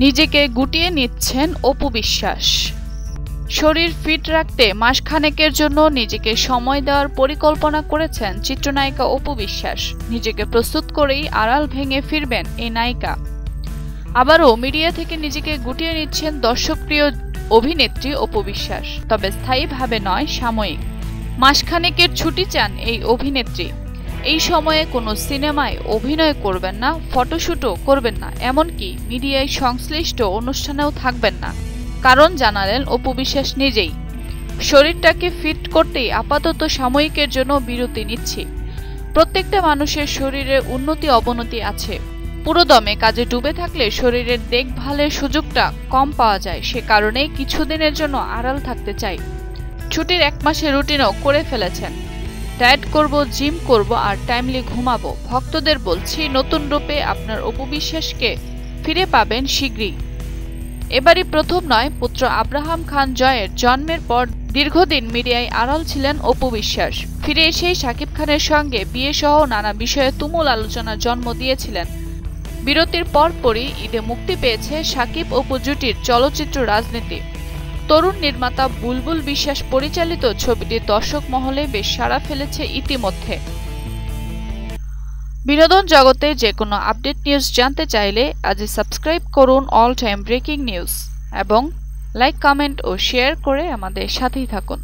নিজেকে গুটিয়ে নিচ্ছেন অপু বিশ্বাস। শরীর ফিট রাখতে মাসখানেকের জন্য নিজেকে সময় দেওয়ার পরিকল্পনা করেছেন চিত্রনায়িকা অপু বিশ্বাস। নিজেকে প্রস্তুত করেই আড়াল ভেঙে ফিরবেন এই নায়িকা। আবারও মিডিয়া থেকে নিজেকে গুটিয়ে নিচ্ছেন দর্শকপ্রিয় অভিনেত্রী অপু বিশ্বাস, তবে স্থায়ীভাবে নয় সাময়িক। মাসখানেকের ছুটি চান এই অভিনেত্রী। এই সময়ে কোনো সিনেমায় অভিনয় করবেন না ফটোশ্যুটও করবেন না, এমনকি মিডিয়ায় সংশ্লিষ্ট অনুষ্ঠানেও থাকবেন না। কারণ জানালেন অপু বিশ্বাস নিজেই। শরীরটাকে ফিট করতেই আপাতত সাময়িকের জন্য বিরতি নিচ্ছি। প্রত্যেকটা মানুষের শরীরে উন্নতি অবনতি আছে। পুরোদমে কাজে ডুবে থাকলে শরীরের দেখভালের সুযোগটা কম পাওয়া যায়, সে কারণেই কিছুদিনের জন্য আড়াল থাকতে চাই। ছুটির এক মাসের রুটিনও করে ফেলেছেন। ডায়েট করব, জিম করব আর টাইমলি ঘুমাবো, ভক্তদের বলছি নতুন রূপে আপনার অপবিশ্বাসকে ফিরে পাবেন শীঘ্রই। এবারই প্রথম নয়, পুত্র আব্রাহাম খান জয়ের জন্মের পর দীর্ঘদিন মিডিয়ায় আড়াল ছিলেন অপু বিশ্বাস ফিরে এসেই শাকিব খানের সঙ্গে বিয়ে সহ নানা বিষয়ে তুমুল আলোচনা জন্ম দিয়েছিলেন। বিরতির পরপরই ঈদে মুক্তি পেয়েছে সাকিব অপু জুটির চলচ্চিত্র রাজনীতি। তরুণ নির্মাতা বুলবুল বিশ্বাস পরিচালিত ছবিটি দর্শক মহলে বেশ সাড়া ফেলেছে ইতিমধ্যে। বিনোদন জগতে যে কোনো আপডেট নিউজ জানতে চাইলে আজ সাবস্ক্রাইব করুন অল টাইম ব্রেকিং নিউজ এবং লাইক, কমেন্ট ও শেয়ার করে আমাদের সাথেই থাকুন।